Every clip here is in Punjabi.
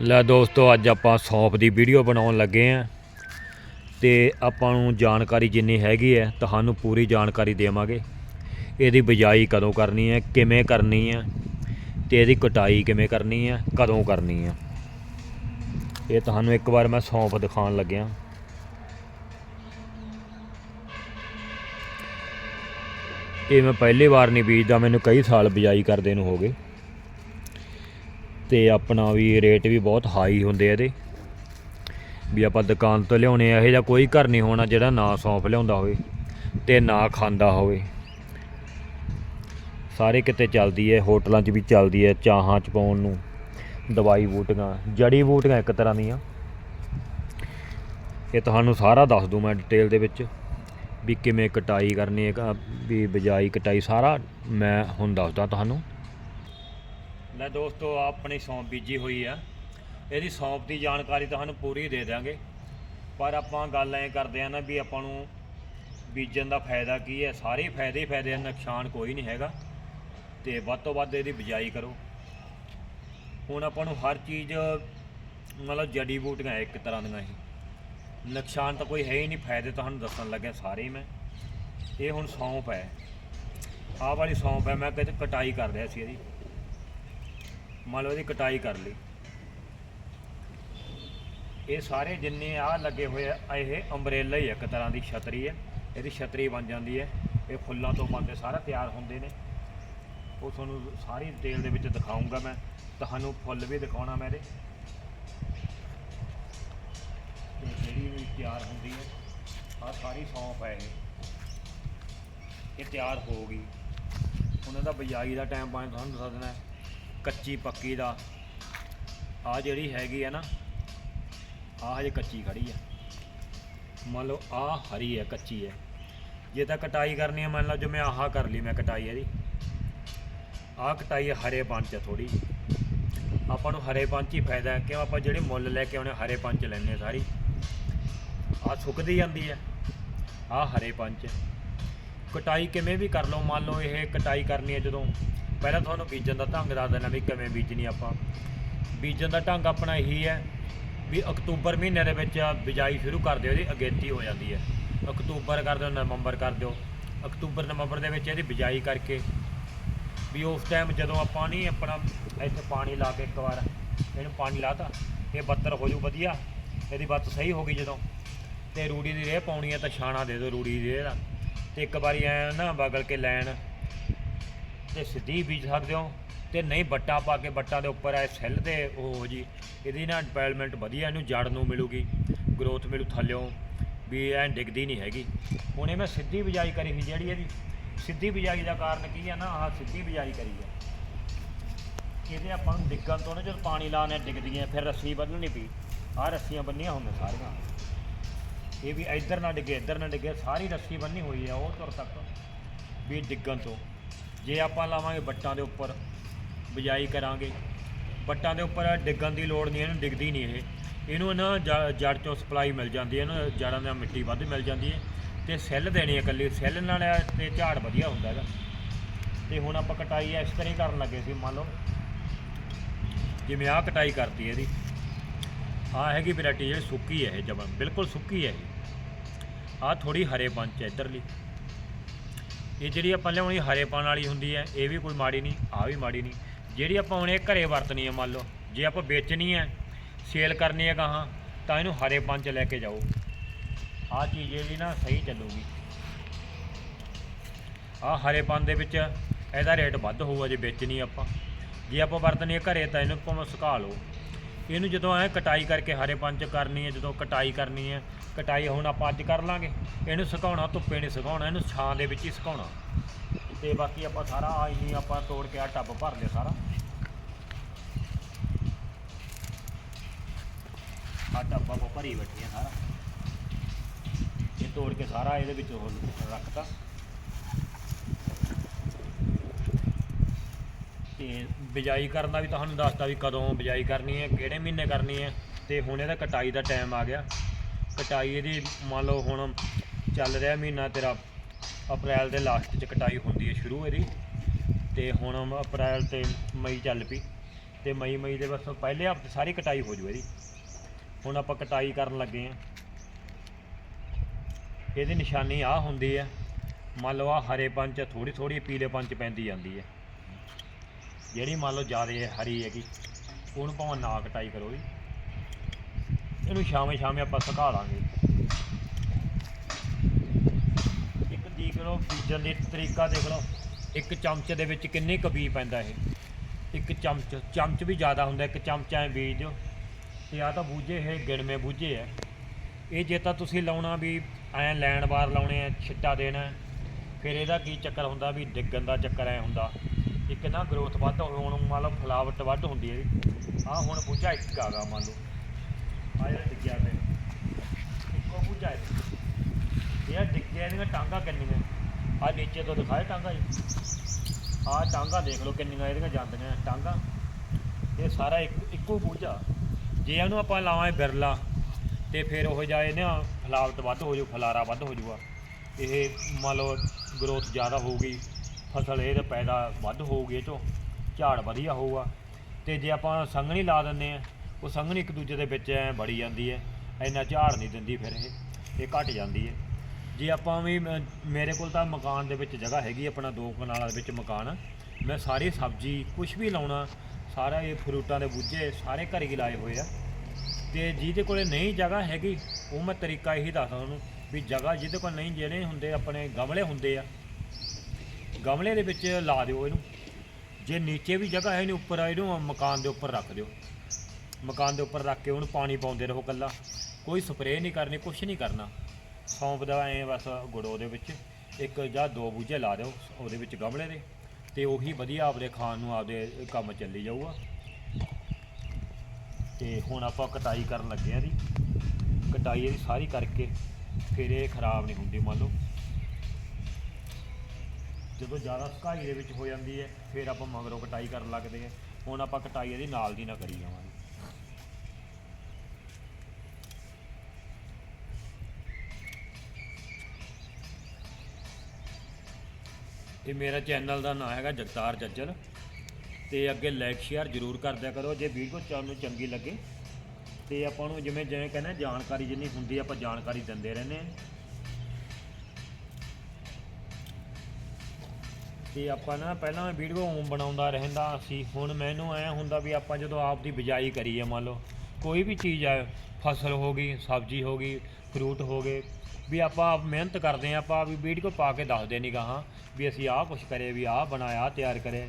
ਲੈ ਦੋਸਤੋ, ਅੱਜ ਆਪਾਂ ਸੌਂਫ ਦੀ ਵੀਡੀਓ ਬਣਾਉਣ ਲੱਗੇ ਆਂ ਤੇ ਆਪਾਂ ਨੂੰ ਜਾਣਕਾਰੀ ਜਿੰਨੀ ਹੈਗੀ ਹੈ, ਤੁਹਾਨੂੰ ਪੂਰੀ ਜਾਣਕਾਰੀ ਦੇਵਾਂਗੇ। ਇਹਦੀ ਬਿਜਾਈ ਕਦੋਂ ਕਰਨੀ ਹੈ, ਕਿਵੇਂ ਕਰਨੀ ਹੈ, ਤੇ ਇਹਦੀ ਕਟਾਈ ਕਿਵੇਂ ਕਰਨੀ ਹੈ, ਕਦੋਂ ਕਰਨੀ ਹੈ। ਇਹ ਤੁਹਾਨੂੰ ਇੱਕ ਵਾਰ ਮੈਂ ਸੌਂਫ ਦਿਖਾਉਣ ਲੱਗਿਆ। ਇਹ ਮੈਂ ਪਹਿਲੀ ਵਾਰ ਨਹੀਂ ਬੀਜਦਾ, ਮੈਨੂੰ ਕਈ ਸਾਲ ਬਿਜਾਈ ਕਰਦੇ ਨੂੰ ਹੋ ਗਏ। ਤੇ ਆਪਣਾ ਵੀ ਰੇਟ ਵੀ ਬਹੁਤ ਹਾਈ ਹੁੰਦੇ ਆ ਇਹਦੇ। ਵੀ ਆਪਾਂ ਦੁਕਾਨ ਤੋਂ ਲਿਆਉਣੇ ਆ, ਇਹ ਜਾਂ ਕੋਈ ਘਰ ਨਹੀਂ ਹੋਣਾ ਜਿਹੜਾ ਨਾ ਸੌਂਫ ਲਿਆਉਂਦਾ ਹੋਵੇ ਤੇ ਨਾ ਖਾਂਦਾ ਹੋਵੇ। ਸਾਰੇ ਕਿਤੇ ਚੱਲਦੀ ਹੈ ਹੋਟਲਾਂ 'ਚ ਵੀ ਚੱਲਦੀ ਹੈ ਚਾਹਾਂ 'ਚ ਪਾਉਣ ਨੂੰ, ਦਵਾਈ ਬੂਟੀਆਂ, ਜੜੀ ਬੂਟੀਆਂ ਇੱਕ ਤਰ੍ਹਾਂ ਦੀਆਂ। ਇਹ ਤੁਹਾਨੂੰ ਸਾਰਾ ਦੱਸ ਦੂੰ ਮੈਂ ਡਿਟੇਲ ਦੇ ਵਿੱਚ, ਵੀ ਕਿਵੇਂ ਕਟਾਈ ਕਰਨੀ ਹੈ ਵੀ ਬਿਜਾਈ ਕਟਾਈ ਸਾਰਾ ਮੈਂ ਹੁਣ ਦੱਸਦਾ ਤੁਹਾਨੂੰ। ਲੈ ਦੋਸਤੋ, ਆਹ ਆਪਣੀ ਸੌਂਪ ਬੀਜੀ ਹੋਈ ਆ। ਇਹਦੀ ਸੌਂਪ ਦੀ ਜਾਣਕਾਰੀ ਤੁਹਾਨੂੰ ਪੂਰੀ ਦੇ ਦਾਂਗੇ ਪਰ ਆਪਾਂ ਗੱਲ ਐਂ ਕਰਦੇ ਆ ਨਾ ਵੀ ਆਪਾਂ ਨੂੰ ਬੀਜਣ ਦਾ ਫਾਇਦਾ ਕੀ ਹੈ ਸਾਰੇ ਫਾਇਦੇ ਹੀ ਫਾਇਦੇ ਆ, ਨੁਕਸਾਨ ਕੋਈ ਨਹੀਂ ਹੈਗਾ। ਤੇ ਵੱਧ ਤੋਂ ਵੱਧ ਇਹਦੀ ਬਿਜਾਈ ਕਰੋ। ਹੁਣ ਆਪਾਂ ਨੂੰ ਹਰ ਚੀਜ਼, ਮਤਲਬ ਜੜੀ ਬੂਟੀਆਂ ਇੱਕ ਤਰ੍ਹਾਂ ਦੀਆਂ ਹੀ। ਨੁਕਸਾਨ ਤਾਂ ਕੋਈ ਹੈ ਹੀ ਨਹੀਂ, ਫਾਇਦੇ ਤੁਹਾਨੂੰ ਦੱਸਣ ਲੱਗਿਆ ਸਾਰੇ ਹੀ ਮੈਂ। ਇਹ ਹੁਣ ਸੌਂਪ ਹੈ ਆਹ ਵਾਲੀ ਸੌਂਪ ਹੈ ਮੈਂ ਕਿਤੇ ਕਟਾਈ ਕਰ ਰਿਹਾ ਸੀ ਇਹਦੀ। ਮੰਨ ਲਓ ਇਹਦੀ ਕਟਾਈ ਕਰ ਲਈ। ਇਹ ਸਾਰੇ ਜਿੰਨੇ ਆ ਲੱਗੇ ਹੋਏ ਆ ਇਹ ਅੰਬਰੇਲਾ ਹੀ ਆ, ਇੱਕ ਤਰ੍ਹਾਂ ਦੀ ਛਤਰੀ ਹੈ ਇਹਦੀ ਛਤਰੀ ਬਣ ਜਾਂਦੀ ਹੈ ਇਹ ਫੁੱਲਾਂ ਤੋਂ ਬਣਦੇ ਸਾਰਾ ਤਿਆਰ ਹੁੰਦੇ ਨੇ। ਉਹ ਤੁਹਾਨੂੰ ਸਾਰੀ ਡਿਟੇਲ ਦੇ ਵਿੱਚ ਦਿਖਾਉਂਗਾ ਮੈਂ। ਤੁਹਾਨੂੰ ਫੁੱਲ ਵੀ ਦਿਖਾਉਣਾ ਮੈਂ ਇਹਦੇ। ਤੇ ਜਿਹੜੀ ਵੀ ਤਿਆਰ ਹੁੰਦੀ ਹੈ ਆ ਸਾਰੀ ਸੌਂਫ ਹੈ ਇਹ। ਇਹ ਤਿਆਰ ਹੋ ਗਈ। ਉਹਨਾਂ ਦਾ ਬਿਜਾਈ ਦਾ ਟਾਈਮ ਪਾਣੀ ਤੁਹਾਨੂੰ ਦੱਸ ਦੇਣਾ ਹੈ। ਕੱਚੀ ਪੱਕੀ ਦਾ। ਆ ਜਿਹੜੀ ਹੈਗੀ ਹੈ ਨਾ ਆ ਹਜੇ ਕੱਚੀ ਖੜੀ ਆ। ਮੰਨ ਲਓ ਆ ਹਰੀ ਹੈ ਕੱਚੀ ਹੈ ਜੇ ਤਾਂ ਕਟਾਈ ਕਰਨੀ ਹੈ ਮੰਨ ਲਓ ਜਿਵੇਂ ਆਹ ਕਰ ਲਈ, ਮੈਂ ਕਟਾਈ ਇਹਦੀ। ਆਹ ਕਟਾਈ ਹਰੇ ਪੰਚ ਹੈ ਥੋੜੀ ਆਪਾਂ ਨੂੰ ਹਰੇ ਪੰਚ ਹੀ ਫਾਇਦਾ ਹੈ, ਕਿਉਂ ਆਪਾਂ ਜਿਹੜੇ ਮੁੱਲ ਲੈ ਕੇ ਆਉਣੇ ਹਰੇ ਪੰਚ ਲੈਣੇ ਆ ਸਾਰੀ। ਆ ਸੁੱਕਦੀ ਜਾਂਦੀ ਹੈ ਆ ਹਰੇ ਪੰਚ ਕਟਾਈ ਕਿਵੇਂ ਵੀ ਕਰ ਲਓ, ਮੰਨ ਲਓ ਇਹ ਕਟਾਈ ਕਰਨੀ ਹੈ ਜਦੋਂ। ਪਹਿਲਾਂ ਤੁਹਾਨੂੰ ਬੀਜਣ ਦਾ ਢੰਗ ਦੱਸ ਦਿੰਦਾ ਵੀ ਕਿਵੇਂ ਬੀਜਣੀ ਆਪਾਂ। ਬੀਜਣ ਦਾ ਢੰਗ ਆਪਣਾ ਇਹੀ ਹੈ ਵੀ ਅਕਤੂਬਰ ਮਹੀਨੇ ਦੇ ਵਿੱਚ ਬਿਜਾਈ ਸ਼ੁਰੂ ਕਰ ਦਿਓ, ਇਹਦੀ ਅਗੇਤੀ ਹੋ ਜਾਂਦੀ ਹੈ। ਅਕਤੂਬਰ ਕਰ ਦਿਓ, ਨਵੰਬਰ ਕਰ ਦਿਓ। ਅਕਤੂਬਰ, ਨਵੰਬਰ ਦੇ ਵਿੱਚ ਇਹਦੀ ਬਿਜਾਈ ਕਰਕੇ ਵੀ ਉਸ ਟਾਈਮ ਜਦੋਂ ਆਪਾਂ ਨਹੀਂ ਆਪਣਾ ਇੱਥੇ ਪਾਣੀ ਲਾ ਕੇ ਇੱਕ ਵਾਰ ਇਹਨੂੰ ਪਾਣੀ ਲਾਤਾ ਇਹ ਬੱਤਰ ਹੋ ਜੂ ਵਧੀਆ, ਇਹਦੀ ਬੱਤ ਸਹੀ ਹੋ ਗਈ ਜਦੋਂ। ਤੇ ਰੂੜੀ ਦੀ ਰੇਹ ਪਾਉਣੀ ਹੈ ਤਾਂ ਛਾਣਾ ਦੇ ਦਿਓ, ਰੂੜੀ ਦੀ ਰੇਹ ਦਾ। ਤੇ ਇੱਕ ਵਾਰੀ ਐ ਨਾ ਬਗਲ ਕੇ ਲੈਣ ਤੇ ਸਿੱਧੀ ਬੀਜ ਸਕਦੇ ਹੋ ਤੇ ਨਹੀਂ ਬੱਟਾ ਪਾ ਕੇ ਬੱਟਾਂ ਦੇ ਉੱਪਰ ਐ ਸੈੱਲ ਤੇ ਉਹ ਜੀ, ਇਹਦੀ ਨਾ ਡਿਵੈਲਪਮੈਂਟ ਵਧੀਆ, ਇਹਨੂੰ ਜੜ ਨੂੰ ਮਿਲੂਗੀ ਗਰੋਥ ਮਿਲੂ ਥੱਲਿਓਂ, ਵੀ ਐ ਡਿੱਗਦੀ ਨਹੀਂ ਹੈਗੀ। ਹੁਣ ਇਹ ਮੈਂ ਸਿੱਧੀ ਬਿਜਾਈ ਕਰੀ ਸੀ, ਜਿਹੜੀ ਇਹਦੀ, ਸਿੱਧੀ ਬਿਜਾਈ ਦਾ ਕਾਰਨ ਕੀ ਹੈ ਨਾ, ਆਹ ਸਿੱਧੀ ਬਿਜਾਈ ਕਰੀ ਹੈ ਇਹਦੇ ਆਪਾਂ ਨੂੰ ਡਿੱਗਣ ਤੋਂ ਨਾ ਜਦੋਂ ਪਾਣੀ ਲਾਣੇ ਡਿੱਗਦੀਆਂ, ਫਿਰ ਰੱਸੀ ਬੰਨਣੀ ਪਈ। ਆਹ ਰੱਸੀਆਂ ਬੰਨੀਆਂ ਹੁੰਦੀਆਂ ਸਾਰੀਆਂ। ਇਹ ਵੀ ਇੱਧਰ ਨਾ ਡਿੱਗੇ, ਇੱਧਰ ਨਾ ਡਿੱਗੇ, ਸਾਰੀ ਰੱਸੀ ਬੰਨੀ ਹੋਈ ਆ, ਉਹ ਤੁਰ ਤੱਕ, ਵੀ ਡਿੱਗਣ ਤੋਂ। ਜੇ ਆਪਾਂ ਲਾਵਾਂਗੇ ਬੱਟਾਂ ਦੇ ਉੱਪਰ, ਬਿਜਾਈ ਕਰਾਂਗੇ। ਬੱਟਾਂ ਦੇ ਉੱਪਰ ਡਿੱਗਣ ਦੀ ਲੋੜ ਨਹੀਂ, ਇਹਨੂੰ ਡਿੱਗਦੀ ਨਹੀਂ ਇਹ। ਇਹਨੂੰ ਨਾ ਜੜ ਚੋਂ ਸਪਲਾਈ ਮਿਲ ਜਾਂਦੀ ਹੈ ਨਾ ਜੜਾਂ ਨਾਲ ਮਿੱਟੀ ਵੱਧ ਮਿਲ ਜਾਂਦੀ ਹੈ। ਤੇ ਸੈੱਲ ਦੇਣੀ ਹੈ ਇਕੱਲੀ, ਸੈੱਲ ਨਾਲ ਇਹ ਤੇ ਝਾੜ ਵਧੀਆ ਹੁੰਦਾ ਹੈਗਾ। ਤੇ ਹੁਣ ਆਪਾਂ ਕਟਾਈ ਇਸ ਤਰ੍ਹਾਂ ਹੀ ਕਰਨ ਲੱਗੇ ਸੀ, ਮੰਨ ਲਓ। ਜਿਵੇਂ ਆਹ ਕਟਾਈ ਕਰਤੀ ਇਹਦੀ। ਆਹ ਹੈਗੀ ਵੈਰਾਈਟੀ ਜਿਹੜੀ ਸੁੱਕੀ ਹੈ ਇਹ ਜਮਨ ਬਿਲਕੁਲ ਸੁੱਕੀ ਹੈ ਇਹ। ਆਹ ਥੋੜੀ ਹਰੇ ਪੰਚ ਹੈ, ਇੱਧਰਲੀ। ਇਹ ਜਿਹੜੀ ਆਪਾਂ ਲਿਆਉਣੀ ਹਰੇ ਪਾਣ ਵਾਲੀ ਹੁੰਦੀ ਹੈ, ਇਹ ਵੀ ਕੋਈ ਮਾੜੀ ਨਹੀਂ ਆ ਵੀ ਮਾੜੀ ਨਹੀਂ। ਜਿਹੜੀ ਆਪਾਂ ਹੁਣ ਇਹ ਘਰੇ ਵਰਤਣੀ ਹੈ ਮੰਨ ਲਓ, ਜੇ ਆਪਾਂ ਵੇਚਣੀ ਹੈ ਸੇਲ ਕਰਨੀ ਹੈ ਗਾਹਾਂ, ਤਾਂ ਇਹਨੂੰ ਹਰੇ 'ਚ ਲੈ ਕੇ ਜਾਓ। ਆਹ ਚੀਜ਼ ਜਿਹੜੀ ਨਾ ਸਹੀ ਚੱਲੂਗੀ। ਆਹ ਹਰੇ ਪੰਨ ਦੇ ਵਿੱਚ ਇਹਦਾ ਰੇਟ ਵੱਧ ਹੋਊਗਾ ਜੇ ਵੇਚਣੀ ਆਪਾਂ। ਜੇ ਆਪਾਂ ਵਰਤਣੀ ਹੈ ਘਰੇ, ਤਾਂ ਇਹਨੂੰ ਭਾਵੇਂ ਸੁਕਾ ਲਓ। ਇਹਨੂੰ ਜਦੋਂ ਐ ਕਟਾਈ ਕਰਕੇ ਹਰੇ ਪੰਚ ਕਰਨੀ ਹੈ, ਜਦੋਂ ਕਟਾਈ ਕਰਨੀ ਹੈ, ਕਟਾਈ ਹੁਣ ਆਪਾਂ ਅੱਜ ਕਰ ਲਾਂਗੇ। ਇਹਨੂੰ ਸੁਕਾਉਣਾ, ਧੁੱਪੇ ਨਹੀਂ ਸੁਕਾਉਣਾ, ਇਹਨੂੰ ਛਾਂ ਦੇ ਵਿੱਚ ਹੀ ਸੁਕਾਉਣਾ। ਤੇ ਬਾਕੀ ਆਪਾਂ ਸਾਰਾ ਆ ਹੀ ਆਪਾਂ ਤੋੜ ਕੇ ਆ ਟੱਬ ਭਰ ਲਿਆ ਸਾਰਾ। ਆ ਟੱਬ ਆਪਾਂ ਭਰੀ ਬੈਠੇ ਆ ਸਾਰਾ। ਇਹ ਤੋੜ ਕੇ ਸਾਰਾ ਇਹਦੇ ਵਿੱਚ ਉਹ ਰੱਖਤਾ। ਤੇ ਬਿਜਾਈ ਕਰਨ ਦਾ ਵੀ ਤੁਹਾਨੂੰ ਦੱਸਦਾ ਵੀ ਕਦੋਂ ਬਿਜਾਈ ਕਰਨੀ ਹੈ, ਕਿਹੜੇ ਮਹੀਨੇ ਕਰਨੀ ਹੈ ਤੇ ਹੁਣ ਇਹਦਾ ਕਟਾਈ ਦਾ ਟਾਈਮ ਆ ਗਿਆ। ਕਟਾਈ ਇਹਦੀ ਮੰਨ ਲਓ ਹੁਣ ਚੱਲ ਰਿਹਾ ਮਹੀਨਾ ਤੇਰਾ, ਅਪ੍ਰੈਲ ਦੇ ਲਾਸਟ 'ਚ ਕਟਾਈ ਹੁੰਦੀ ਹੈ ਸ਼ੁਰੂ ਇਹਦੀ। ਤੇ ਹੁਣ ਅਪ੍ਰੈਲ ਤੇ ਮਈ ਚੱਲ ਪਈ, ਤੇ ਮਈ ਮਈ ਦੇ ਬਸ ਪਹਿਲੇ ਹਫ਼ਤੇ ਸਾਰੀ ਕਟਾਈ ਹੋ ਜੂ ਇਹਦੀ। ਹੁਣ ਆਪਾਂ ਕਟਾਈ ਕਰਨ ਲੱਗੇ ਆ ਇਹਦੀ ਨਿਸ਼ਾਨੀ ਆ ਹੁੰਦੀ ਹੈ, ਮੰਨ ਲਓ ਆ ਹਰੇ ਚ ਥੋੜੀ ਥੋੜੀ ਪੀਲੇ ਪੰਚ ਪੈਂਦੀ ਜਾਂਦੀ ਹੈ। ਜਿਹੜੀ ਮੰਨ ਲਓ ਜ਼ਿਆਦਾ ਹਰੀ ਹੈਗੀ, ਉਹਨੂੰ ਭਾਵੇਂ ਨਾ ਕਟਾਈ ਕਰੋ ਜੀ ਇਹਨੂੰ ਸ਼ਾਮੇ ਸ਼ਾਮੇ ਆਪਾਂ ਸੁਕਾ ਲਾਂਗੇ। ਇੱਕ ਦੇਖ ਲਓ ਬੀਜਣ ਦੇ ਤਰੀਕਾ ਦੇਖ ਲਓ। ਇੱਕ ਚਮਚ ਦੇ ਵਿੱਚ ਕਿੰਨੇ ਕੁ ਬੀ ਪੈਂਦਾ ਇਹ? ਇੱਕ ਚਮਚ ਚਮਚ ਵੀ ਜ਼ਿਆਦਾ ਹੁੰਦਾ, ਇੱਕ ਚਮਚ ਐ ਬੀਜ ਦਿਓ। ਤੇ ਆ ਤਾਂ ਬੂਝੇ ਇਹ ਗਿਣਵੇਂ ਬੂਝੇ ਐ ਇਹ ਜੇ ਤਾਂ ਤੁਸੀਂ ਲਾਉਣਾ ਵੀ ਐ ਲੈਣ ਵਾਰ ਲਾਉਣੇ ਆ, ਛਿੱਟਾ ਦੇਣਾ, ਫਿਰ ਇਹਦਾ ਕੀ ਚੱਕਰ ਹੁੰਦਾ ਵੀ ਡਿੱਗਣ ਦਾ ਚੱਕਰ ਐ ਹੁੰਦਾ। ਇੱਕ ਨਾ ਗਰੋਥ ਵੱਧ ਹੋਣ ਮੰਨ ਲਓ ਫਲਾਵਟ ਵੱਧ ਹੁੰਦੀ ਹੈ ਆ ਹੁਣ ਬੂਝਾ ਇੱਕ ਆ ਗਾ ਮੰਨ ਲਓ। ਆ ਜਿਹੜਾ ਡਿੱਗਿਆ ਪਿਆ। ਇੱਕੋ ਬੂਝਾ ਹੈ ਇਹ ਡਿੱਗਿਆ ਇਹਦੀਆਂ ਟਾਂਗਾ ਕਿੰਨੀਆਂ? ਆ ਨੀਚੇ ਤੋਂ ਦਿਖਾਏ ਟਾਂਗਾ ਜੀ। ਆ ਟਾਂਗਾ ਦੇਖ ਲਓ ਕਿੰਨੀਆਂ ਇਹਦੀਆਂ ਜਾਂਦੀਆਂ ਟਾਂਗਾ। ਇਹ ਸਾਰਾ ਇੱਕ, ਇੱਕੋ ਬੂਝਾ। ਜੇ ਇਹਨੂੰ ਆਪਾਂ ਲਾਵਾਂ ਬਿਰਲਾ, ਤੇ ਫਿਰ ਉਹ ਜਾਏ ਨਾ ਫਲਾਵਟ ਵੱਧ ਹੋ ਜੂ ਫਲਾਰਾ ਵੱਧ ਹੋ ਜੂਗਾ ਇਹ ਮੰਨ ਲਓ ਗਰੋਥ ਜ਼ਿਆਦਾ ਹੋਊਗੀ। ਫਸਲ ਇਹਦਾ ਪੈਦਾ ਵੱਧ ਹੋਊਗੀ ਇਹ ਚੋਂ ਝਾੜ ਵਧੀਆ ਹੋਊਗਾ ਤੇ ਜੇ ਆਪਾਂ ਸੰਘਣੀ ਲਾ ਦਿੰਦੇ ਆ ਉਹ ਸੰਘਣੀ ਇੱਕ ਦੂਜੇ ਦੇ ਵਿੱਚ ਐ ਬੜੀ ਜਾਂਦੀ ਹੈ, ਇੰਨਾ ਝਾੜ ਨਹੀਂ ਦਿੰਦੀ ਫਿਰ ਇਹ ਇਹ ਘਟ ਜਾਂਦੀ ਹੈ ਜੇ ਆਪਾਂ ਵੀ ਮ- ਮੇਰੇ ਕੋਲ ਤਾਂ ਮਕਾਨ ਦੇ ਵਿੱਚ ਜਗ੍ਹਾ ਹੈਗੀ ਆਪਣਾ ਦੋ ਕਨਾਲਾਂ ਦੇ ਵਿੱਚ ਮਕਾਨ ਆ। ਮੈਂ ਸਾਰੀ ਸਬਜ਼ੀ ਕੁਝ ਵੀ ਲਾਉਣਾ, ਸਾਰਾ ਇਹ ਫਰੂਟਾਂ ਦੇ ਬੂਝੇ ਸਾਰੇ ਘਰੇ ਹੀ ਲਾਏ ਹੋਏ ਆ ਤੇ ਜਿਹਦੇ ਕੋਲੇ ਨਹੀਂ ਜਗ੍ਹਾ ਹੈਗੀ, ਉਹ ਮੈਂ ਤਰੀਕਾ ਇਹੀ ਦੱਸਦਾ ਉਹਨੂੰ ਵੀ ਜਗ੍ਹਾ ਜਿਹਦੇ ਕੋਲ ਨਹੀਂ ਜਿਹੜੇ ਹੁੰਦੇ, ਆਪਣੇ ਗਮਲੇ ਹੁੰਦੇ ਆ ਗਮਲੇ ਦੇ ਵਿੱਚ ਲਾ ਦਿਓ ਇਹਨੂੰ। ਜੇ ਨੀਚੇ ਵੀ ਜਗ੍ਹਾ ਹੈ ਨਹੀਂ ਉੱਪਰ ਇਹਨੂੰ ਮਕਾਨ ਦੇ ਉੱਪਰ ਰੱਖ ਦਿਓ। ਮਕਾਨ ਦੇ ਉੱਪਰ ਰੱਖ ਕੇ ਉਹਨੂੰ ਪਾਣੀ ਪਾਉਂਦੇ ਰਹੋ ਕੱਲਾ ਕੋਈ ਸਪਰੇਅ ਨਹੀਂ ਕਰਨੀ ਕੁਝ ਨਹੀਂ ਕਰਨਾ। ਸੌਂਪ ਦਾ ਐ ਬਸ ਗੁੜੋ ਦੇ ਵਿੱਚ, ਇੱਕ ਜਾਂ ਦੋ ਬੂਝੇ ਲਾ ਦਿਓ ਉਹਦੇ ਵਿੱਚ ਗਮਲੇ ਦੇ। ਤੇ ਉਹੀ ਵਧੀਆ ਆਪਦੇ ਖਾਣ ਨੂੰ ਆਪਦੇ ਕੰਮ ਚੱਲੀ ਜਾਊਗਾ। ਤੇ ਹੁਣ ਆਪਾਂ ਕਟਾਈ ਕਰਨ ਲੱਗੇ ਆ ਦੀ ਕਟਾਈ ਇਹਦੀ ਸਾਰੀ ਕਰਕੇ ਫਿਰ ਇਹ ਖਰਾਬ ਨਹੀਂ ਹੁੰਦੀ ਮੰਨ ਲਓ। ਜਦੋਂ ਜ਼ਿਆਦਾ ਸੁਕਾਈ ਦੇ ਵਿੱਚ ਹੋ ਜਾਂਦੀ ਹੈ, ਫਿਰ ਆਪਾਂ ਮਗਰੋਂ ਕਟਾਈ ਕਰਨ ਲੱਗਦੇ ਹਾਂ। ਹੁਣ ਆਪਾਂ ਕਟਾਈ ਇਹਦੀ ਨਾਲ ਦੀ ਨਾ ਕਰੀ ਜਾਵਾਂਗੇ। ਇਹ ਮੇਰਾ ਚੈਨਲ ਦਾ ਨਾਮ ਹੈਗਾ ਜਗਤਾਰ ਜੱਜਲ ਤੇ ਅੱਗੇ ਲਾਈਕ ਸ਼ੇਅਰ ਜ਼ਰੂਰ ਕਰਦਿਆ ਕਰੋ। ਜੇ ਵੀਡੀਓ ਤੁਹਾਨੂੰ ਚੰਗੀ ਲੱਗੇ, ਤੇ ਆਪਾਂ ਨੂੰ ਜਿਵੇਂ ਜਿਵੇਂ ਕਹਿੰਦੇ ਜਾਣਕਾਰੀ ਜਿੰਨੀ ਹੁੰਦੀ ਆਪਾਂ ਜਾਣਕਾਰੀ ਦਿੰਦੇ ਰਹਿੰਦੇ ਹਾਂ। ਤੇ ਆਪਾਂ ਨਾ ਪਹਿਲਾਂ ਵੀਡੀਓ ਓਮ ਬਣਾਉਂਦਾ ਰਹਿੰਦਾ ਸੀ। ਹੁਣ ਮੈਨੂੰ ਐ ਹੁੰਦਾ ਵੀ ਆਪਾਂ ਜਦੋਂ ਆਪ ਦੀ ਬਿਜਾਈ ਕਰੀਏ ਮੰਨ ਲਓ, ਕੋਈ ਵੀ ਚੀਜ਼ ਆ, ਫਸਲ ਹੋ ਗਈ, ਸਬਜ਼ੀ ਹੋ ਗਈ ਫਰੂਟ ਹੋ ਗਏ, ਵੀ ਆਪਾਂ ਆਪ ਮਿਹਨਤ ਕਰਦੇ ਆ, ਆਪਾਂ ਵੀ ਵੀਡੀਓ ਪਾ ਕੇ ਦੱਸਦੇ ਨਹੀਂ ਗਾਹਾਂ ਵੀ ਅਸੀਂ ਆਹ ਕੁਛ ਕਰੇ ਵੀ ਆਹ ਬਣਾਇਆ ਤਿਆਰ ਕਰੇ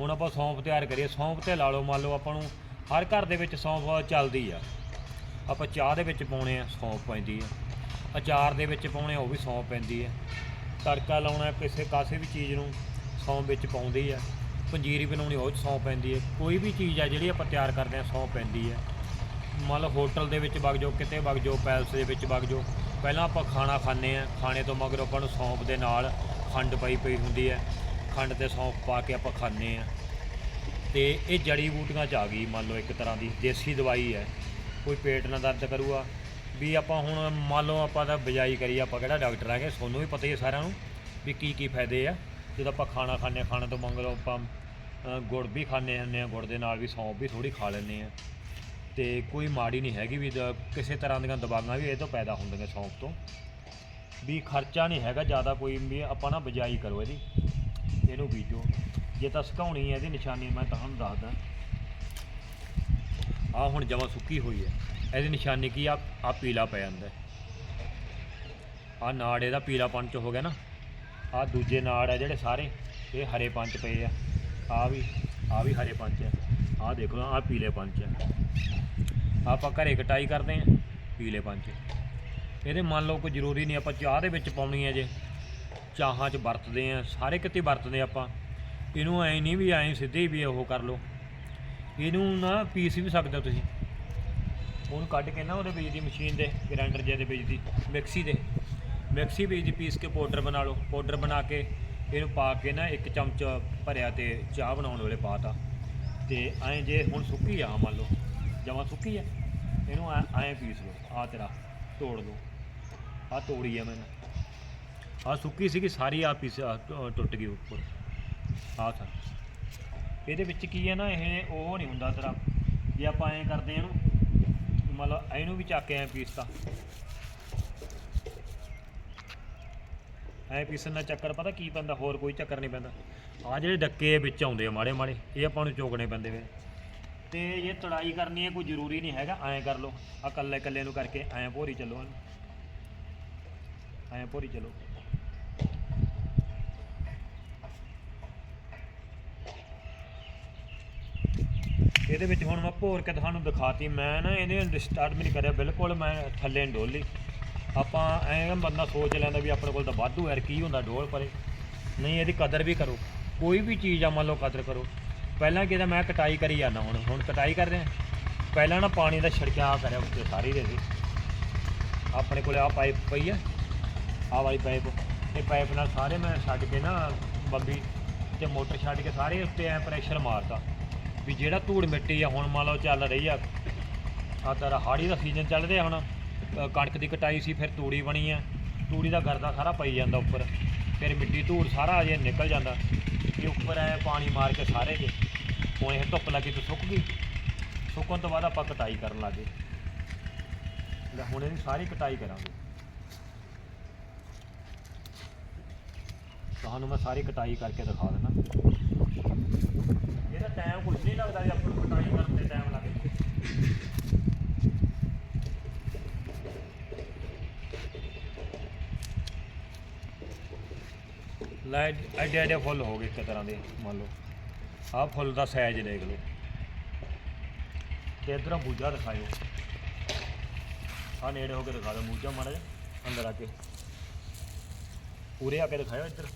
ਹੁਣ ਆਪਾਂ ਸੌਂਫ ਤਿਆਰ ਕਰੀਏ, ਸੌਂਫ ਤੇ ਲਾ ਲਓ, ਮੰਨ ਲਓ ਆਪਾਂ ਨੂੰ ਹਰ ਘਰ ਦੇ ਵਿੱਚ ਸੌਂਫ ਚੱਲਦੀ ਆ। ਆਪਾਂ ਚਾਹ ਦੇ ਵਿੱਚ ਪਾਉਣੇ ਆ, ਸੌਂਫ ਪੈਂਦੀ ਆ। ਅਚਾਰ ਦੇ ਵਿੱਚ ਪਾਉਣੇ ਆ, ਉਹ ਵੀ ਸੌਂਫ ਪੈਂਦੀ ਆ। ਤੜਕਾ ਲਾਉਣਾ ਕਿਸੇ ਕਾਸੇ ਵੀ ਚੀਜ਼ ਨੂੰ ਸੌਂਫ ਵਿੱਚ ਪਾਉਂਦੀ ਆ। ਪੰਜੀਰੀ ਬਣਾਉਣੀ ਉਹ 'ਚ ਸੌਂਫ ਪੈਂਦੀ ਹੈ ਕੋਈ ਵੀ ਚੀਜ਼ ਆ ਜਿਹੜੀ ਆਪਾਂ ਤਿਆਰ ਕਰਦੇ ਆ ਸੌਂਫ ਪੈਂਦੀ ਹੈ ਮੰਨ ਲਓ ਹੋਟਲ ਦੇ ਵਿੱਚ ਵਗ ਜਾਓ, ਕਿਤੇ ਵਗ ਜਾਓ, ਪੈਲਸ ਦੇ ਵਿੱਚ ਵਗ ਜਾਓ। ਪਹਿਲਾਂ ਆਪਾਂ ਖਾਣਾ ਖਾਂਦੇ ਆ। ਖਾਣੇ ਤੋਂ ਮਗਰ ਆਪਾਂ ਨੂੰ ਸੌਂਫ ਦੇ ਨਾਲ ਖੰਡ ਪਈ ਪਈ ਹੁੰਦੀ ਹੈ ਖੰਡ ਤੇ ਸੌਂਫ ਪਾ ਕੇ ਆਪਾਂ ਖਾਂਦੇ ਆ। ਤੇ ਇਹ ਜੜੀ ਬੂਟੀਆਂ ਚ ਆ ਗਈ, ਮੰਨ ਲਓ ਇੱਕ ਤਰ੍ਹਾਂ ਦੀ। ਦੇਸੀ ਦਵਾਈ ਹੈ ਕੋਈ ਪੇਟ ਨਾਲ ਦਰਦ ਕਰੂਗਾ। ਵੀ ਆਪਾਂ ਹੁਣ ਮੰਨ ਲਓ ਆਪਾਂ ਤਾਂ ਬਿਜਾਈ ਕਰੀ, ਆਪਾਂ ਕਿਹੜਾ ਡਾਕਟਰ ਹੈਗੇ, ਤੁਹਾਨੂੰ ਵੀ ਪਤਾ ਹੀ ਹੈ ਸਾਰਿਆਂ ਨੂੰ ਵੀ ਕੀ ਕੀ ਫਾਇਦੇ ਆ। ਜਦੋਂ ਆਪਾਂ ਖਾਣਾ ਖਾਂਦੇ ਹਾਂ, ਖਾਣੇ ਤੋਂ ਮੰਗ ਲਓ ਆਪਾਂ ਗੁੜ ਵੀ ਖਾਂਦੇ ਹੁੰਦੇ ਆ ਗੁੜ ਦੇ ਨਾਲ ਵੀ ਸੌਂਫ ਵੀ ਥੋੜੀ ਖਾ ਲੈਂਦੇ ਆ ਤੇ ਕੋਈ ਮਾੜੀ ਨਹੀਂ ਹੈਗੀ ਵੀ ਦ- ਕਿਸੇ ਤਰ੍ਹਾਂ ਦੀਆਂ ਦਵਾਈਆਂ ਵੀ ਇਹ ਤੋਂ ਪੈਦਾ ਹੁੰਦੀਆਂ ਸੌਂਫ ਤੋਂ। ਵੀ ਖਰਚਾ ਨਹੀਂ ਹੈਗਾ ਜ਼ਿਆਦਾ ਕੋਈ, ਵੀ ਆਪਾਂ ਨਾ ਬਿਜਾਈ ਕਰੋ ਇਹਦੀ, ਇਹਨੂੰ ਬੀਜੋ। ਜੇ ਤਾਂ ਸੁਕਾਉਣੀ ਹੈ ਇਹਦੀ ਨਿਸ਼ਾਨੀ, ਮੈਂ ਤੁਹਾਨੂੰ ਦੱਸਦਾ। ਆ ਹੁਣ ਜਮਾ ਸੁੱਕੀ ਹੋਈ ਹੈ। ਇਹਦੀ ਨਿਸ਼ਾਨੀ ਕੀ ਆ? ਆ ਪੀਲਾ ਪੈ ਜਾਂਦਾ ਆ ਨਾੜ ਇਹਦਾ ਪੀਲਾ ਚ ਹੋ ਗਿਆ ਨਾ। ਆ ਦੂਜੇ ਨਾੜ ਆ ਜਿਹੜੇ ਸਾਰੇ, ਇਹ ਹਰੇ ਪੰਚ ਪਏ ਆ। ਆ ਵੀ ਆ ਵੀ ਹਰੇ ਪੰਚ ਆ। ਆ ਦੇਖ ਲਓ ਆ ਪੀਲੇ ਪੰਚ ਆ। ਆਪਾਂ ਘਰੇ ਕਟਾਈ ਕਰਦੇ ਆ, ਪੀਲੇ ਪੰਚ ਇਹਦੇ ਮੰਨ ਲਓ ਕੋਈ ਜ਼ਰੂਰੀ ਨਹੀਂ, ਆਪਾਂ ਚਾਹ ਦੇ ਵਿੱਚ ਪਾਉਣੀ ਹੈ ਜੇ। ਚਾਹਾਂ 'ਚ ਵਰਤਦੇ ਆ ਸਾਰੇ ਕਿਤੇ ਵਰਤਦੇ ਆਪਾਂ। ਇਹਨੂੰ ਐ ਨਹੀਂ ਵੀ ਐਂ ਸਿੱਧੇ ਵੀ ਉਹ ਕਰ ਲਓ। ਇਹਨੂੰ ਨਾ ਪੀਸ ਵੀ ਸਕਦੇ ਹੋ ਤੁਸੀਂ। ਉਹਨੂੰ ਕੱਢ ਕੇ ਨਾ ਉਹਦੇ ਵਿੱਚ ਦੀ ਮਸ਼ੀਨ ਦੇ, ਗ੍ਰਾਈਂਡਰ ਜਿਹਦੇ ਵਿੱਚ ਦੀ, ਮਿਕਸੀ ਦੇ। ਮਿਕਸੀ ਬੀਜ ਪੀਸ ਕੇ ਪਾਊਡਰ ਬਣਾ ਲਓ। ਪਾਊਡਰ ਬਣਾ ਕੇ ਇਹਨੂੰ ਪਾ ਕੇ ਨਾ ਇੱਕ ਚਮਚ ਭਰਿਆ ਤੇ ਚਾਹ ਬਣਾਉਣ ਵੇਲੇ ਪਾਤਾ ਤੇ। ਐਂ ਜੇ ਹੁਣ ਸੁੱਕੀ ਆ, ਮੰਨ ਲਓ, ਜਮਾਂ ਸੁੱਕੀ ਆ, ਇਹਨੂੰ ਐਂ ਐਂ ਪੀਸ ਲਓ ਆ ਤੇਰਾ ਤੋੜ ਲਓ। ਆ ਤੋੜੀ ਆ ਮੈਨੇ। ਆ ਸੁੱਕੀ ਸੀਗੀ, ਸਾਰੀ ਆ ਪੀਸ ਟੁੱਟ ਗਈ ਉੱਪਰ। ਆ ਥਾ ਇਹਦੇ ਵਿੱਚ ਕੀ ਹੈ ਨਾ, ਇਹ ਉਹ ਨਹੀਂ ਹੁੰਦਾ ਤੇਰਾ। ਜੇ ਆਪਾਂ ਐਂ ਕਰਦੇ ਆ ਇਹਨੂੰ ਮਤਲਬ ਇਹਨੂੰ ਵੀ ਚੱਕ ਕੇ ਐਂ ਪੀਸਤਾ ਐ ਪੀਸਣ ਦਾ ਚੱਕਰ, ਪਤਾ ਕੀ ਪੈਂਦਾ, ਹੋਰ ਕੋਈ ਚੱਕਰ ਨਹੀਂ ਪੈਂਦਾ। ਆ ਜਿਹੜੇ ਡੱਕੇ ਵਿੱਚ ਆਉਂਦੇ ਆ ਮਾੜੇ ਮਾੜੇ, ਇਹ ਆਪਾਂ ਨੂੰ ਚੋਕਣੇ ਪੈਂਦੇ ਵੇ। ਤੇ ਇਹ ਤੜਾਈ ਕਰਨੀ ਹੈ ਕੋਈ ਜ਼ਰੂਰੀ ਨਹੀਂ ਹੈਗਾ, ਐਂ ਕਰ ਲਓ ਆ ਕੱਲੇ ਕੱਲੇ ਨੂੰ ਕਰਕੇ ਐਂ ਭੋਰੀ ਚੱਲੋ ਐਂ ਭੋਰੀ ਚੱਲੋ। ਇਹਦੇ ਵਿੱਚ ਹੁਣ ਮੈਂ ਭੋਰ ਕੇ ਤੁਹਾਨੂੰ ਦਿਖਾਤੀ, ਮੈਂ ਨਾ ਇਹਨੇ ਸਟਾਰਟ ਵੀ ਨਹੀਂ ਕਰਿਆ, ਬਿਲਕੁਲ ਮੈਂ ਥੱਲੇ ਨਹੀਂ ਡੋਲੀ। ਆਪਾਂ ਐਂ ਬੰਦਾ ਸੋਚ ਲੈਂਦਾ ਵੀ ਆਪਣੇ ਕੋਲ ਤਾਂ ਵਾਧੂ ਹੈ, ਕੀ ਹੁੰਦਾ ਡੋਲ ਪਰੇ। ਨਹੀਂ, ਇਹਦੀ ਕਦਰ ਵੀ ਕਰੋ। ਕੋਈ ਵੀ ਚੀਜ਼ ਆ, ਮੰਨ ਲਓ ਕਦਰ ਕਰੋ। ਪਹਿਲਾਂ ਕਿਤੇ ਮੈਂ ਕਟਾਈ ਕਰੀ ਜਾਂਦਾ ਹੁਣ। ਹੁਣ ਕਟਾਈ ਕਰ ਰਿਹਾ। ਪਹਿਲਾਂ ਨਾ ਪਾਣੀ ਦਾ ਛਿੜਕਾਅ ਕਰਿਆ ਉੱਤੇ ਸਾਰੀ ਦੇ ਸੀ ਆਪਣੇ ਕੋਲ ਆ ਪਾਈਪ ਪਈ ਆ। ਆ ਵਾਲੀ ਪਾਈਪ। ਇਹ ਪਾਈਪ ਨਾਲ ਸਾਰੇ ਮੈਂ ਛੱਡ ਕੇ ਨਾ ਬੰਬੀ ਤੇ ਮੋਟਰ ਛੱਡ ਕੇ ਸਾਰੇ ਉੱਤੇ ਐ ਪ੍ਰੈਸ਼ਰ ਮਾਰਤਾ। ਵੀ ਜਿਹੜਾ ਧੂੜ ਮਿੱਟੀ ਆ, ਹੁਣ ਮੰਨ ਲਓ ਚੱਲ ਰਹੀ ਆ। ਆ ਤੇਰਾ ਹਾੜੀ ਦਾ ਸੀਜ਼ਨ ਚੱਲ ਰਿਹਾ ਹੁਣ। ਕਣਕ ਦੀ ਕਟਾਈ ਸੀ, ਫਿਰ ਤੂੜੀ ਬਣੀ ਆ। ਤੂੜੀ ਦਾ ਗਰਦਾ ਸਾਰਾ ਪਈ ਜਾਂਦਾ ਉੱਪਰ। ਫਿਰ ਮਿੱਟੀ ਧੂੜ ਸਾਰਾ ਅਜੇ ਨਿਕਲ ਜਾਂਦਾ। ਇਹ ਉੱਪਰ ਐ ਪਾਣੀ ਮਾਰ ਕੇ ਸਾਰੇ ਦੇ ਹੁਣ ਇਹ ਧੁੱਪ ਲੱਗੀ ਤੇ ਸੁੱਕ ਗਈ। ਸੁੱਕਣ ਤੋਂ ਬਾਅਦ ਆਪਾਂ ਕਟਾਈ ਕਰਨ ਲੱਗੇ ਲੈ, ਹੁਣ ਇਹਦੀ ਸਾਰੀ ਕਟਾਈ ਕਰਾਂਗੇ। ਤੁਹਾਨੂੰ ਮੈਂ ਸਾਰੀ ਕਟਾਈ ਕਰਕੇ ਦਿਖਾ ਦਿੰਦਾ। ਇਹਦਾ ਟਾਈਮ ਕੁਝ ਨਹੀਂ ਲੱਗਦਾ ਜੇ ਆਪਾਂ ਨੂੰ ਕਟਾਈ ਕਰਨ ਤੇ ਟਾਈਮ ਲੱਗ ਲੈ ਐਡੇ ਐਡੇ ਫੁੱਲ ਹੋ ਗਏ ਇੱਕ ਤਰ੍ਹਾਂ ਦੇ, ਮੰਨ ਲਓ। ਆਹ ਫੁੱਲ ਦਾ ਸਾਈਜ਼ ਦੇਖ ਲਓ। ਤੇ ਇਧਰੋਂ ਬੂਝਾ ਦਿਖਾਇਓ। ਆ ਨੇੜੇ ਹੋ ਕੇ ਦਿਖਾ ਦਿਓ ਬੂਜਾ ਮਾੜਾ ਜਿਹਾ, ਅੰਦਰ ਆ ਕੇ। ਪੂਰੇ ਆ ਕੇ ਦਿਖਾਇਓ ਇੱਧਰ।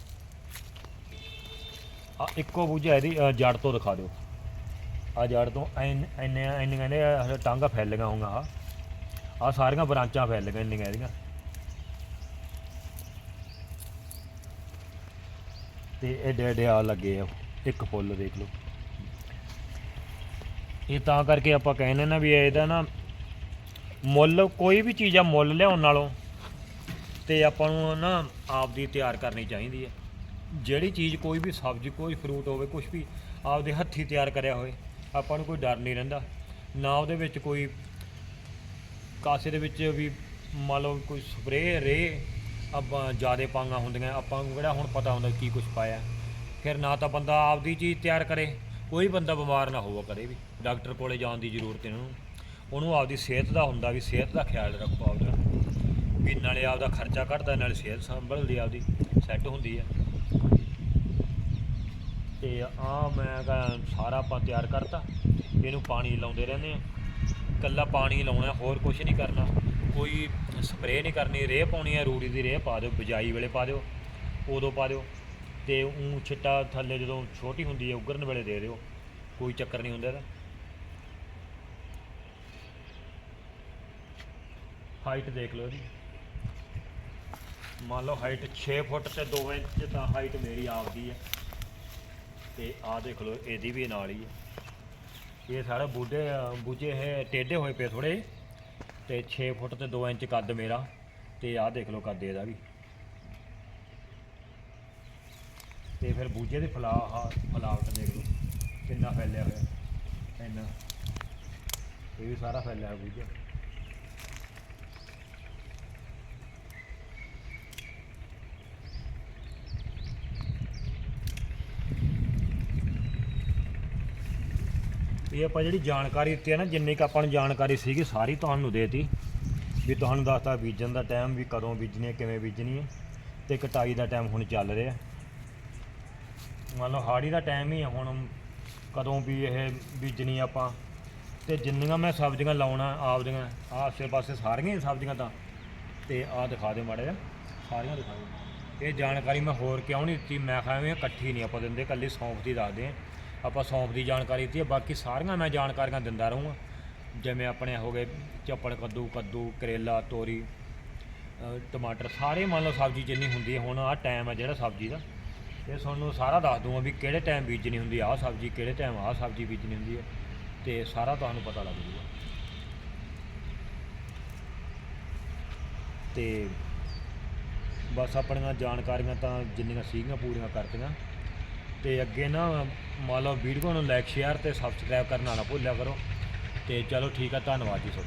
ਆ ਇੱਕੋ ਬੂਜਾ ਇਹਦੀ ਜੜ ਤੋਂ ਦਿਖਾ ਦਿਓ। ਆ ਜੜ ਤੋਂ ਐਨ ਐਨੇ ਐਨੀਆਂ ਨੇ ਟਾਂਗਾ ਫੈਲੀਆਂ ਹੋਊਗਾ ਆ ਆ ਸਾਰੀਆਂ ਬ੍ਰਾਂਚਾਂ ਫੈਲੀਆਂ, ਇੰਨੀਆਂ ਇਹਦੀਆਂ। ਤੇ ਐਡੇ ਐਡੇ ਆ ਲੱਗੇ ਆ, ਇੱਕ ਫੁੱਲ ਦੇਖ ਲਓ। ਇਹ ਤਾਂ ਕਰਕੇ ਆਪਾਂ ਕਹਿੰਦੇ ਨਾ ਵੀ ਇਹਦਾ ਨਾ ਮੁੱਲ, ਕੋਈ ਵੀ ਚੀਜ਼ ਆ, ਮੁੱਲ ਲਿਆਉਣ ਨਾਲੋਂ ਤੇ ਆਪਾਂ ਨੂੰ ਨਾ ਆਪ ਦੀ ਤਿਆਰ ਕਰਨੀ ਚਾਹੀਦੀ ਹੈ ਜਿਹੜੀ ਚੀਜ਼ ਕੋਈ ਵੀ ਸਬਜ਼ੀ, ਕੋਈ ਫਰੂਟ ਹੋਵੇ ਕੁਝ ਵੀ ਆਪਦੇ ਹੱਥੀ ਤਿਆਰ ਕਰਿਆ ਹੋਵੇ, ਆਪਾਂ ਨੂੰ ਕੋਈ ਡਰ ਨਹੀਂ ਰਹਿੰਦਾ। ਨਾ ਉਹਦੇ ਵਿੱਚ ਕੋਈ ਕਾਸੇ ਦੇ ਵਿੱਚ ਵੀ ਮੰਨ ਲਓ ਕੋਈ ਸਪਰੇਅ ਰੇ ਆਪਾਂ ਜਿਆਦੇ ਪਾਂਗਾ ਹੁੰਦੀਆਂ, ਆਪਾਂ ਨੂੰ ਕਿਹੜਾ ਹੁਣ ਪਤਾ ਹੁੰਦਾ ਕੀ ਕੁਝ ਪਾਇਆ। ਫਿਰ ਨਾ ਤਾਂ ਬੰਦਾ ਆਪਦੀ ਚੀਜ਼ ਤਿਆਰ ਕਰੇ, ਕੋਈ ਬੰਦਾ ਬਿਮਾਰ ਨਾ ਹੋਵੇ ਕਦੇ ਵੀ, ਡਾਕਟਰ ਕੋਲੇ ਜਾਣ ਦੀ ਜ਼ਰੂਰਤ ਨਹੀਂ ਉਹਨੂੰ। ਉਹਨੂੰ ਆਪਦੀ ਸਿਹਤ ਦਾ ਹੁੰਦਾ ਵੀ ਸਿਹਤ ਦਾ ਖਿਆਲ ਰੱਖੋ ਆਪਦਾ, ਵੀ ਨਾਲੇ ਆਪਦਾ ਖਰਚਾ ਘਟਦਾ, ਨਾਲੇ ਸਿਹਤ ਸੰਭਲਦੀ ਆਪਦੀ ਸੈੱਟ ਹੁੰਦੀ ਆ। ਤੇ ਆ ਮੈਂ ਸਾਰਾ ਆਪਾਂ ਤਿਆਰ ਕਰਤਾ, ਇਹਨੂੰ ਪਾਣੀ ਲਾਉਂਦੇ ਰਹਿੰਦੇ ਆ। ਕੱਲਾ ਪਾਣੀ ਲਾਉਣਾ, ਹੋਰ ਕੁਝ ਨਹੀਂ ਕਰਨਾ। ਕੋਈ ਸਪਰੇਅ ਨਹੀਂ ਕਰਨੀ, ਰੇਹ ਪਾਉਣੀ ਹੈ, ਰੂੜੀ ਦੀ ਰੇਹ ਪਾ ਦਿਓ, ਬਿਜਾਈ ਵੇਲੇ ਪਾ ਦਿਓ, ਉਦੋਂ ਪਾ ਦਿਓ, ਤੇ ਉਹ ਛਿੱਟਾ ਥੱਲੇ ਜਦੋਂ ਛੋਟੀ ਹੁੰਦੀ ਹੈ, ਉਗਰਨ ਵੇਲੇ ਦੇ ਦਿਓ, ਕੋਈ ਚੱਕਰ ਨਹੀਂ ਹੁੰਦਾ ਇਹਦਾ। ਹਾਈਟ ਦੇਖ ਲਓ ਜੀ ਮੰਨ ਲਓ ਹਾਈਟ 6 ਫੁੱਟ ਤੇ 2 ਇੰਚ, ਤਾਂ ਹਾਈਟ ਮੇਰੀ ਆਪਦੀ ਹੈ। ਤੇ ਆਹ ਦੇਖ ਲਓ, ਇਹਦੀ ਵੀ ਨਾਲ ਹੀ ਹੈ। ਇਹ ਸਾਰੇ ਬੂਢੇ ਬੂਝੇ ਹੈ ਟੇਢੇ ਹੋਏ ਪਏ ਥੋੜੇ ਤੇ 6 ਫੁੱਟ ਤੇ 2 ਇੰਚ ਕੱਦ ਮੇਰਾ ਤੇ ਆਹ ਦੇਖ ਲਓ ਕੱਦ ਇਹਦਾ ਵੀ। ਤੇ ਫਿਰ ਬੂਝੇ ਦੇ ਫਲਾ ਆਹ ਫਲਾਵਟ ਦੇਖ ਲਓ, ਕਿੰਨਾ ਫੈਲਿਆ ਹੋਇਆ, ਇੰਨਾ। ਇਹ ਵੀ ਸਾਰਾ ਫੈਲਿਆ ਹੋਇਆ ਬੂਝਾ। ਇਹ ਆਪਾਂ ਜਿਹੜੀ ਜਾਣਕਾਰੀ ਦਿੱਤੀ ਹੈ ਨਾ, ਜਿੰਨੀ ਕੁ ਆਪਾਂ ਨੂੰ ਜਾਣਕਾਰੀ ਸੀਗੀ, ਸਾਰੀ ਤੁਹਾਨੂੰ ਦੇਤੀ। ਵੀ ਤੁਹਾਨੂੰ ਦੱਸਤਾ ਬੀਜਣ ਦਾ ਟਾਈਮ ਵੀ ਕਦੋਂ ਬੀਜਣੀ ਹੈ, ਕਿਵੇਂ ਬੀਜਣੀ ਹੈ ਤੇ ਕਟਾਈ ਦਾ ਟਾਈਮ ਹੁਣ ਚੱਲ ਰਿਹਾ। ਮੰਨ ਲਓ ਹਾੜੀ ਦਾ ਟਾਈਮ ਹੀ ਹੈ ਹੁਣ ਕਦੋਂ ਵੀ ਇਹ ਬੀਜਣੀ ਆਪਾਂ। ਤੇ ਜਿੰਨੀਆਂ ਮੈਂ ਸਬਜ਼ੀਆਂ ਲਾਉਣਾ ਆਪਦੀਆਂ ਆਸੇ ਪਾਸੇ ਸਾਰੀਆਂ ਸਬਜ਼ੀਆਂ ਤਾਂ। ਤੇ ਆਹ ਦਿਖਾ ਦਿਓ ਮਾੜਾ ਜਿਹਾ, ਸਾਰੀਆਂ ਦਿਖਾ ਦਿਓ। ਇਹ ਜਾਣਕਾਰੀ ਮੈਂ ਹੋਰ ਕਿਉਂ ਨਹੀਂ ਦਿੱਤੀ? ਮੈਂ ਕਿਹਾ ਐਵੇਂ ਇਕੱਠੀ ਨਹੀਂ ਆਪਾਂ ਦਿੰਦੇ ਕੱਲੀ ਸੌਂਫ ਦੀ ਦੱਸਦੇ ਹਾਂ ਆਪਾਂ ਸੌਂਪ ਦੀ ਜਾਣਕਾਰੀ ਦਿੱਤੀ ਹੈ, ਬਾਕੀ ਸਾਰੀਆਂ ਮੈਂ ਜਾਣਕਾਰੀਆਂ ਦਿੰਦਾ ਰਹੂੰਗਾ। ਜਿਵੇਂ ਆਪਣੇ ਹੋ ਗਏ ਚੱਪੜ ਕੱਦੂ ਕੱਦੂ, ਕਰੇਲਾ, ਤੋਰੀ ਟਮਾਟਰ, ਸਾਰੇ ਮੰਨ ਲਓ ਸਬਜ਼ੀ ਜਿੰਨੀ ਹੁੰਦੀ ਹੈ, ਹੁਣ ਆਹ ਟਾਈਮ ਹੈ ਜਿਹੜਾ ਸਬਜ਼ੀ ਦਾ। ਇਹ ਤੁਹਾਨੂੰ ਸਾਰਾ ਦੱਸ ਦੂੰਗਾ ਵੀ ਕਿਹੜੇ ਟਾਈਮ ਬੀਜਣੀ ਹੁੰਦੀ ਆ ਆਹ ਸਬਜ਼ੀ, ਕਿਹੜੇ ਟਾਈਮ ਆਹ ਸਬਜ਼ੀ ਬੀਜਣੀ ਹੁੰਦੀ ਹੈ। ਤੇ ਸਾਰਾ ਤੁਹਾਨੂੰ ਪਤਾ ਲੱਗ ਜੂਗਾ। ਤੇ ਬਸ ਆਪਣੀਆਂ ਜਾਣਕਾਰੀਆਂ ਤਾਂ ਜਿੰਨੀਆਂ ਸੀਗੀਆਂ ਪੂਰੀਆਂ ਕਰਤੀਆਂ। ਤੇ ਅੱਗੇ ਨਾ ਮੰਨ ਲਓ ਵੀਡੀਓ ਨੂੰ ਲਾਈਕ ਸ਼ੇਅਰ ਤੇ ਸਬਸਕ੍ਰਾਈਬ ਕਰਨਾ ਨਾ ਭੁੱਲਿਆ ਕਰੋ। ਤੇ ਚਲੋ ਠੀਕ ਆ, ਧੰਨਵਾਦ ਜੀ ਤੁਹਾਡਾ।